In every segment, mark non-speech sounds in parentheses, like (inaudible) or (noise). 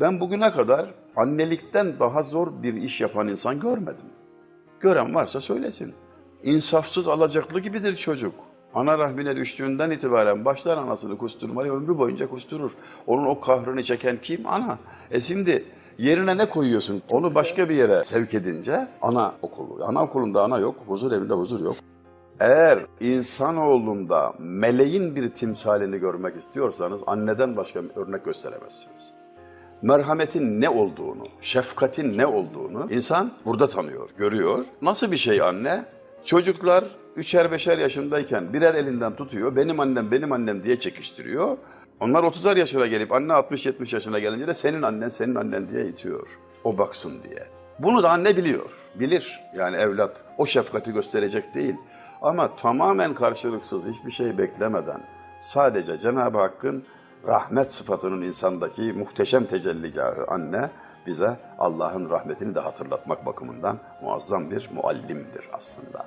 Ben bugüne kadar annelikten daha zor bir iş yapan insan görmedim. Gören varsa söylesin. İnsafsız alacaklı gibidir çocuk. Ana rahmine düştüğünden itibaren başlar anasını kusturmaya ömrü boyunca kusturur. Onun o kahrını çeken kim? Ana. E şimdi yerine ne koyuyorsun? Onu başka bir yere sevk edince ana okulu. Ana okulunda ana yok, huzur evinde huzur yok. Eğer insanoğlunda meleğin bir timsalini görmek istiyorsanız anneden başka örnek gösteremezsiniz merhametin ne olduğunu, şefkatin ne olduğunu insan burada tanıyor, görüyor. Nasıl bir şey anne? Çocuklar üçer beşer yaşındayken birer elinden tutuyor, benim annem, benim annem diye çekiştiriyor. Onlar 30'ar yaşına gelip anne 60-70 yaşına gelince de senin annen, senin annen diye itiyor. O baksın diye. Bunu da anne biliyor, bilir. Yani evlat o şefkati gösterecek değil. Ama tamamen karşılıksız hiçbir şey beklemeden sadece Cenab-ı Hakk'ın rahmet sıfatının insandaki muhteşem tecelligahı anne bize Allah'ın rahmetini de hatırlatmak bakımından muazzam bir muallimdir aslında.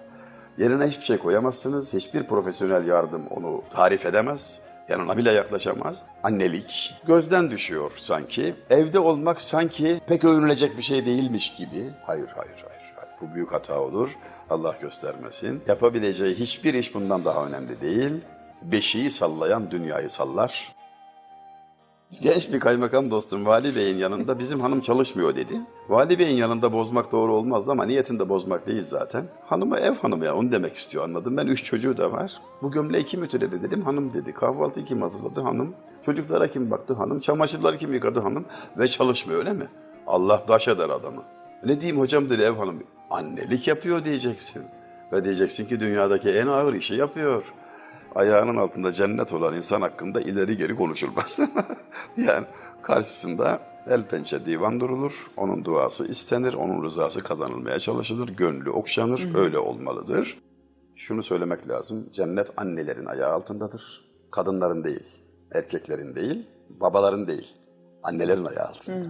Yerine hiçbir şey koyamazsınız. Hiçbir profesyonel yardım onu tarif edemez. Yanına bile yaklaşamaz. Annelik gözden düşüyor sanki. Evde olmak sanki pek övünülecek bir şey değilmiş gibi. Hayır, hayır, hayır. hayır. Bu büyük hata olur. Allah göstermesin. Yapabileceği hiçbir iş bundan daha önemli değil. Beşiği sallayan dünyayı sallar. Genç bir kaymakam dostum Vali Bey'in yanında bizim hanım çalışmıyor dedi. Vali Bey'in yanında bozmak doğru olmazdı ama niyetinde bozmak değil zaten. Hanıma ev hanımı ya onu demek istiyor anladım. Ben üç çocuğu da var. Bu gömleği kim ütüledi dedim hanım dedi. Kahvaltıyı kim hazırladı hanım. Çocuklara kim baktı hanım. Çamaşırları kim yıkadı hanım. Ve çalışmıyor öyle mi? Allah daş eder adamı. Ne diyeyim hocam dedi ev hanımı. Annelik yapıyor diyeceksin. Ve diyeceksin ki dünyadaki en ağır işi yapıyor ayağının altında cennet olan insan hakkında ileri geri konuşulmaz. (laughs) yani karşısında el pençe divan durulur, onun duası istenir, onun rızası kazanılmaya çalışılır, gönlü okşanır, öyle olmalıdır. Şunu söylemek lazım, cennet annelerin ayağı altındadır. Kadınların değil, erkeklerin değil, babaların değil, annelerin ayağı altında.